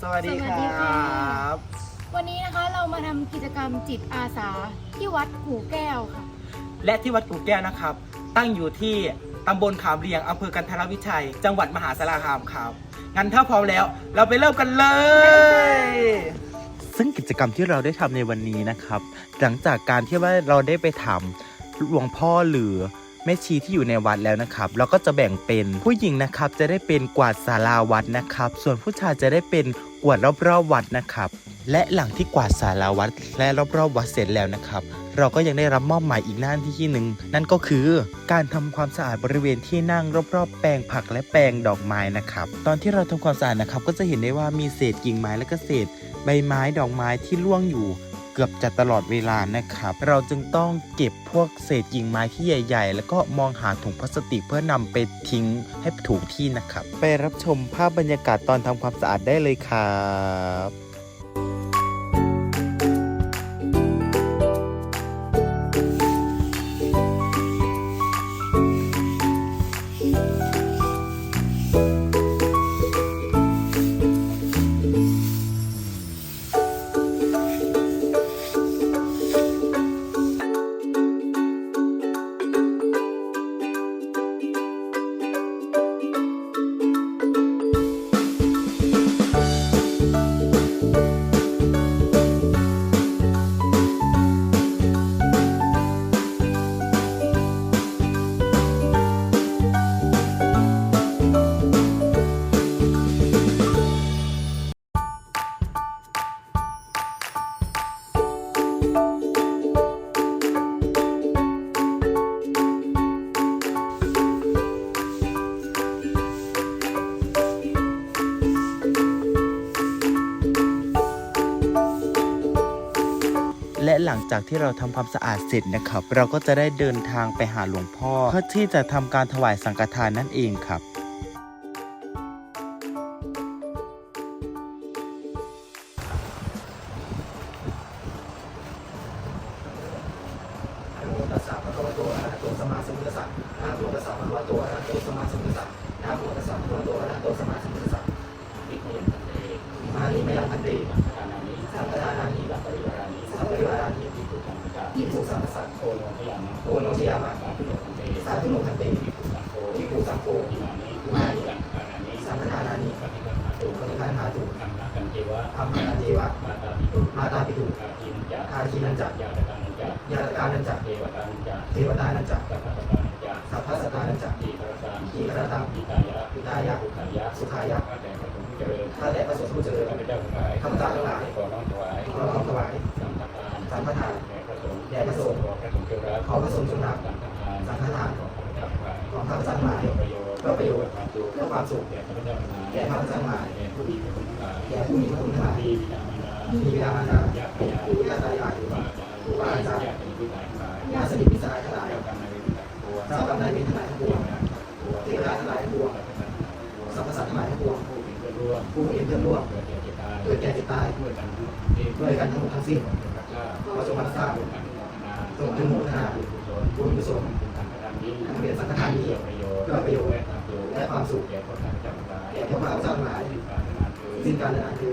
สวัสดีสวัคสดีรค่ะับ วันนี้นะคะเรามาทำกิจกรรมจิตอาสาที่วัดหูแก้วค่ะ และที่วัดกูแก้วนะครับ ตั้งอยู่ที่ตำบลขามเรียงอำเภอกันทรวิชัย จังหวัดมหาสารคามครับ งั้นถ้าพร้อมแล้ว เราไปเริ่มกันเลย ซึ่งกิจกรรมที่เราได้ทำในวันนี้นะครับ หลังจากการที่ว่าเราได้ไปถามหลวงพ่อหรือ แม่ชีที่อยู่ในวัดแล้วนะครับเราก็จะแบ่งเป็นผู้หญิงนะครับจะได้เป็นกวาดศาลาวัดนะครับ ส่วนผู้ชายจะได้เป็นกวาดรอบๆวัดนะครับ และหลังที่กวาดศาลาวัดและรอบๆวัดเสร็จแล้วนะครับเราก็ยังได้รับมอบหมายอีกหน้าที่หนึ่งนั่นก็คือการทำความสะอาดบริเวณที่นั่งรอบๆแปลงผักและแปลงดอกไม้นะครับ ตอนที่เราทำความสะอาดนะครับ ก็จะเห็นได้ว่ามีเศษกิ่งไม้และก็เศษ ใบไม้ดอกไม้ที่ร่วงอยู่ เกือบจะตลอดเวลานะครับ เราจึงต้องเก็บพวกเศษกิ่งไม้ที่ใหญ่ ๆ แล้วก็มองหาถุงพลาสติกเพื่อนำไปทิ้งให้ถูกที่นะครับ ไปรับชมภาพบรรยากาศตอนทำความสะอาดได้เลยครับ และหลังจากที่เราทำความสะอาดเสร็จนะครับ เราก็จะได้เดินทางไปหาหลวงพ่อเพื่อที่จะทำการถวายสังฆทานนั่นเองครับ คันหาตุธรรมะกันเจวะมาตาปิตุอาคีนันจักยาตการนันจักเทวตานันจักสัพพะสตานันจักอีกระตังปิตายะสุขายะข้าแต่พระสงฆ์ผู้เจริญข้าพเจ้าทั้งหลายขอน้อมถวายสังฆทานแด่พระสงฆ์ขอพระสงฆ์จงรับสังฆทานของข้าพเจ้าทั้งหลาย เพื่อประโยชน์เพื่อความสุขแก่ข้าพเจ้าทั้งหลายแก่ผู้มีพระคุณทั้งหลายมีบิดามารดาญาติตายายครูบาอาจารย์ญาติสนิทมิตรสหายทั้งหลายเจ้ากรรมนายเวรทั้งหลายทั้งปวงเทวดาทั้งหลายทั้งปวงสรรพสัตว์ทั้งหลายทั้งปวงผู้เป็นเพื่อนร่วมเกิดแก่เจ็บตายด้วยกันทั้งหมดทั้งสิ้นขอจงรักษาจงอนุโมทนาบุญกุศลทางเรียนสังฆทานนี้ เพื่อประโยชน์และความสุขแก่พวกข้าพเจ้าทั้งหลายสิ้นการนานคือ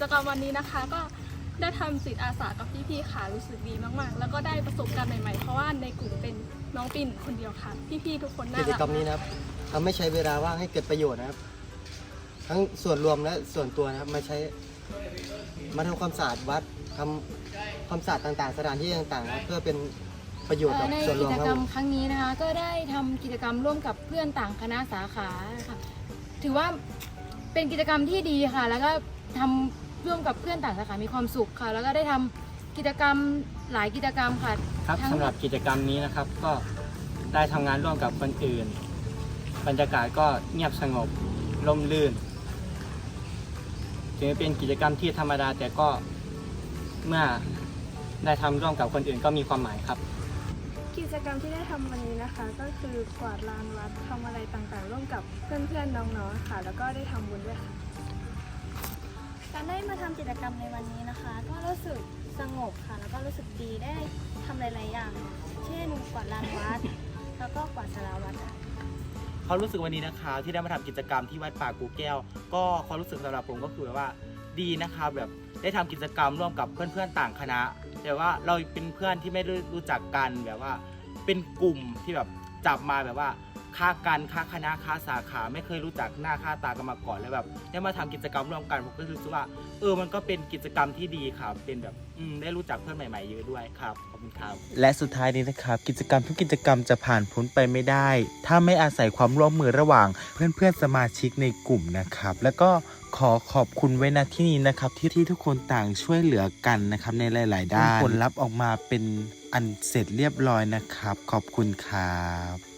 จกรรมวันนี้นะคะ ก็ได้ทำจิตอาสากับพี่ๆค่ะรู้สึกดีมากๆ แล้วก็ได้ประสบการณ์ใหม่ๆ เพราะว่าในกลุ่มเป็นน้องปิ่นคนเดียวค่ะ พี่ๆทุกคนน่ากิจรักกรรมนี้นะครับทำให้ใช้เวลาว่างให้เกิดประโยชน์นะครับ ทั้งส่วนรวมและส่วนตัวนะครับมาใช้มาทำความสะอาดวัดทำความสะอาดต่างๆ สถานที่ต่างๆครับเพื่อเป็นประโยชน์เอ่กัอบในส่วนรกิวมจคกรรัรบมครั้งนี้นะคะก็ได้ทำกิจกรรมร่วมกับเพื่อนต่างคณะสาขาค่ะ ถือว่าเป็นกิจกรรมที่ดีค่ะ แล้วก็ ทำร่วมกับเพื่อนต่างสาขามีความสุขค่ะ แล้วก็ได้ทำกิจกรรมหลายกิจกรรมค่ะครับทั้ง สำหรับกิจกรรมนี้นะครับก็ได้ทำงานร่วมกับคนอื่น บรรยากาศก็เงียบสงบร่มรื่นถึงจะเป็นกิจกรรมที่ธรรมดาแต่ก็เมื่อได้ทำร่วมกับคนอื่นก็มีความหมายครับ กิจกรรมที่ได้ทำวันนี้นะคะ ก็คือกวาดลานวัดทำอะไรต่างๆ ร่วมกับเพื่อนๆน้องๆค่ะ แล้วก็ได้ทำบุญด้วยค่ะ การได้มาทำกิจกรรมในวันนี้นะคะ ก็รู้สึกสงบค่ะ แล้วก็รู้สึกดีได้ทำหลาย ๆ อย่าง เช่นกวาดลานวัด แล้วก็กวาดสาราวัดค่ะเขามรู้สึกวันนี้นะคะที่ได้มาทำกิจกรรมที่วัดป่ากูแก้ว ก็ความรู้สึกสำหรับผมก็คือว่าดีนะคะแบบได้ทำกิจกรรมร่วมกับเพื่อนๆต่างคณะ แต่ว่าเราเป็นเพื่อนที่ไม่ได้รู้จักกันแบบว่าเป็นกลุ่มที่แบบจับมาแบบว่า ค่ากันค่าคณะค่าสาขา ไม่เคยรู้จักหน้าค่าตากันมาก่อนแล้วแบบได้มาทำกิจกรรมร่วมกันผมก็รู้สึกว่า เออมันก็เป็นกิจกรรมที่ดีครับ เป็นแบบอืมได้รู้จักเพื่อนใหม่ ๆ เยอะด้วยครับขอบคุณครับและสุดท้ายนี้นะครับ กิจกรรมทุกกิจกรรมจะผ่านพ้นไปไม่ได้ ถ้าไม่อาศัยความร่วมมือระหว่าง เพื่อนๆสมาชิกในกลุ่มนะครับ แล้วก็ขอขอบคุณไว้ณที่นี้นะครับที่ที่ทุกคนต่างช่วยเหลือกันนะครับในหลาย ๆ ด้านผลลัพธ์ออกมาเป็นอันเสร็จเรียบร้อยนะครับ ขอบคุณครับ